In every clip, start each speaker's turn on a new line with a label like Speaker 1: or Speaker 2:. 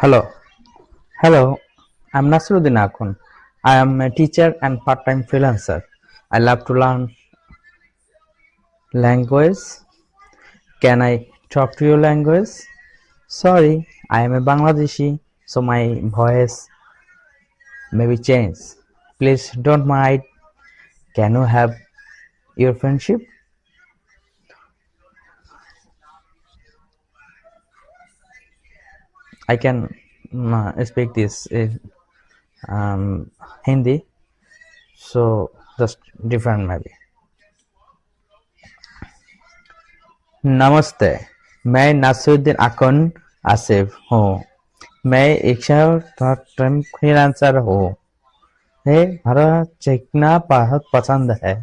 Speaker 1: Hello. Hello. I'm Nasruddin Akun. I am a teacher and part-time freelancer. I love to learn language. Can I talk to your language? Sorry, I am a Bangladeshi, so my voice may be changed. Please don't mind. Can you have your friendship? I can mm, speak this in um, Hindi, so just different maybe. नमस्ते मैं नासरुद्दीन अकन आसिफ हूँ मैं एक freelancer हूँ है भारत सीखना बहुत पसंद है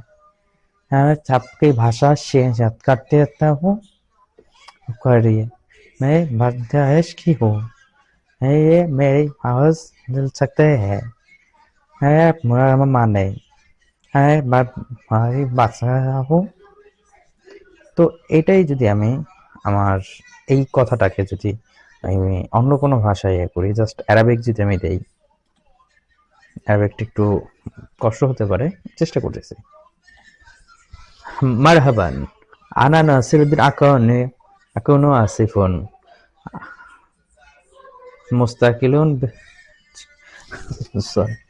Speaker 1: मैं सबकी भाषा शेख करते रहता हूँ करिए मैं बांग्लादेश की हूँ है ये मेरी आवाज मिल सकते हैं है मेरा माने है हमारी भाषा हूँ তো এটাই যদি আমি আমার এই কথাটাকে যদি আমি অন্য কোনো ভাষায় ইয়ে করি জাস্ট অ্যারাবিক যদি আমি দেই অ্যারাবিকটা একটু কষ্ট হতে পারে চেষ্টা করতেছি মারহাবান আনা নাসিরুদ্দিন আকনে আকনো আসিফুন Mustakilun. Sorry.